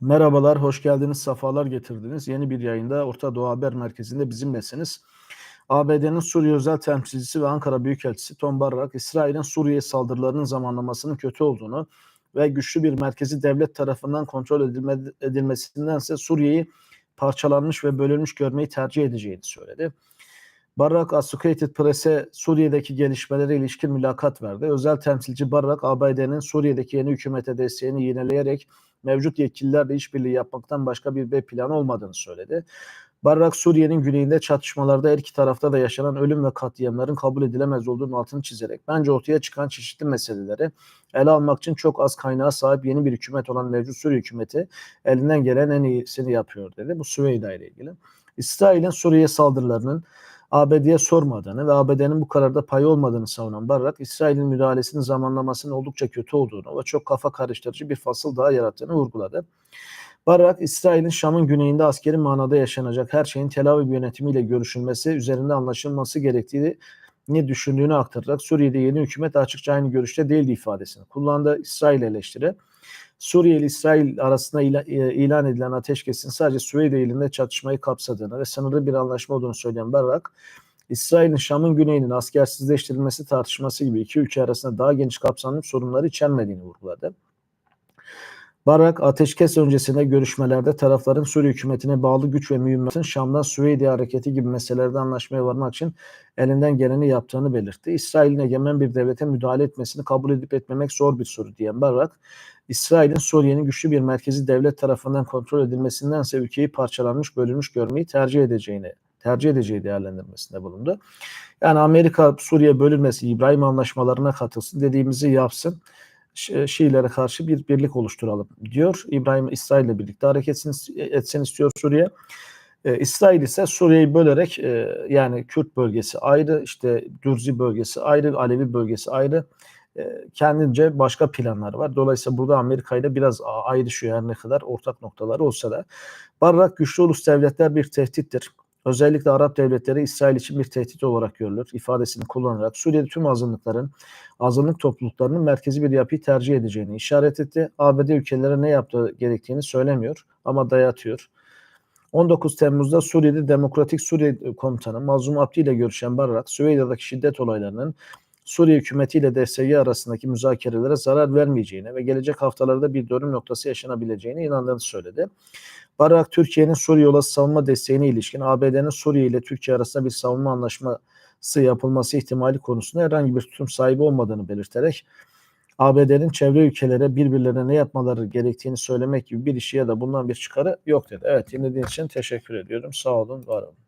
Merhabalar, hoş geldiniz, safalar getirdiniz. Yeni bir yayında Orta Doğu Haber Merkezi'nde bizimlesiniz. ABD'nin Suriye özel temsilcisi ve Ankara Büyükelçisi Tom Barrak, İsrail'in Suriye saldırılarının zamanlamasının kötü olduğunu ve güçlü bir merkezi devlet tarafından kontrol edilme, edilmesindense Suriye'yi parçalanmış ve bölünmüş görmeyi tercih edeceğini söyledi. Barrak Associated Press'e Suriye'deki gelişmelere ilişkin mülakat verdi. Özel temsilci Barrak, ABD'nin Suriye'deki yeni hükümete desteğini yineleyerek mevcut yetkililerle işbirliği yapmaktan başka bir B planı olmadığını söyledi. Barrak Suriye'nin güneyinde çatışmalarda her iki tarafta da yaşanan ölüm ve katliamların kabul edilemez olduğunun altını çizerek bence ortaya çıkan çeşitli meseleleri ele almak için çok az kaynağa sahip yeni bir hükümet olan mevcut Suriye hükümeti elinden gelen en iyisini yapıyor dedi. Bu Süveyda ile ilgili. İsrail'in Suriye saldırılarının ABD'ye sormadığını ve ABD'nin bu kararda payı olmadığını savunan Barrak, İsrail'in müdahalesinin zamanlamasının oldukça kötü olduğunu ve çok kafa karıştırıcı bir fasıl daha yarattığını vurguladı. Barrak, İsrail'in Şam'ın güneyinde askeri manada yaşanacak her şeyin Tel Aviv yönetimiyle görüşülmesi, üzerinde anlaşılması gerektiğini ne düşündüğünü aktararak Suriye'de yeni hükümet açıkça aynı görüşte değildi ifadesini kullandı. İsrail eleştiri. Suriye ile İsrail arasında e, ilan edilen ateşkesin sadece Suriye ilinde çatışmayı kapsadığını ve sınırlı bir anlaşma olduğunu söyleyen Barrak, İsrail'in Şam'ın güneyinin askersizleştirilmesi tartışması gibi iki ülke arasında daha geniş kapsamlı sorunları içermediğini vurguladı. Barak ateşkes öncesinde görüşmelerde tarafların Suriye hükümetine bağlı güç ve mühimmatın Şam'dan Suriye hareketi gibi meselelerde anlaşmaya varmak için elinden geleni yaptığını belirtti. İsrail'in egemen bir devlete müdahale etmesini kabul edip etmemek zor bir soru diyen Barak, İsrail'in Suriye'nin güçlü bir merkezi devlet tarafından kontrol edilmesindense ülkeyi parçalanmış, bölünmüş görmeyi tercih edeceğini tercih edeceği değerlendirmesinde bulundu. Yani Amerika Suriye bölünmesi, İbrahim anlaşmalarına katılsın, dediğimizi yapsın. Şiilere karşı bir birlik oluşturalım diyor. İbrahim İsrail ile birlikte hareket etsin istiyor Suriye. Ee, İsrail ise Suriye'yi bölerek e, yani Kürt bölgesi ayrı, işte Dürzi bölgesi ayrı, Alevi bölgesi ayrı e, kendince başka planları var. Dolayısıyla burada Amerika ile biraz ayrışıyor her ne kadar ortak noktaları olsa da. Barrak güçlü ulus devletler bir tehdittir. Özellikle Arap devletleri İsrail için bir tehdit olarak görülür ifadesini kullanarak Suriye'de tüm azınlıkların, azınlık topluluklarının merkezi bir yapıyı tercih edeceğini işaret etti. ABD ülkelere ne yaptığı gerektiğini söylemiyor ama dayatıyor. 19 Temmuz'da Suriye'de Demokratik Suriye Komutanı Mazlum Abdi ile görüşen Barrak, Süveyya'daki şiddet olaylarının Suriye hükümetiyle DSG arasındaki müzakerelere zarar vermeyeceğine ve gelecek haftalarda bir dönüm noktası yaşanabileceğine inandığını söyledi. Barak Türkiye'nin Suriye olası savunma desteğine ilişkin ABD'nin Suriye ile Türkiye arasında bir savunma anlaşması yapılması ihtimali konusunda herhangi bir tutum sahibi olmadığını belirterek ABD'nin çevre ülkelere birbirlerine ne yapmaları gerektiğini söylemek gibi bir işi ya da bundan bir çıkarı yok dedi. Evet dinlediğiniz için teşekkür ediyorum. Sağ olun, var olun.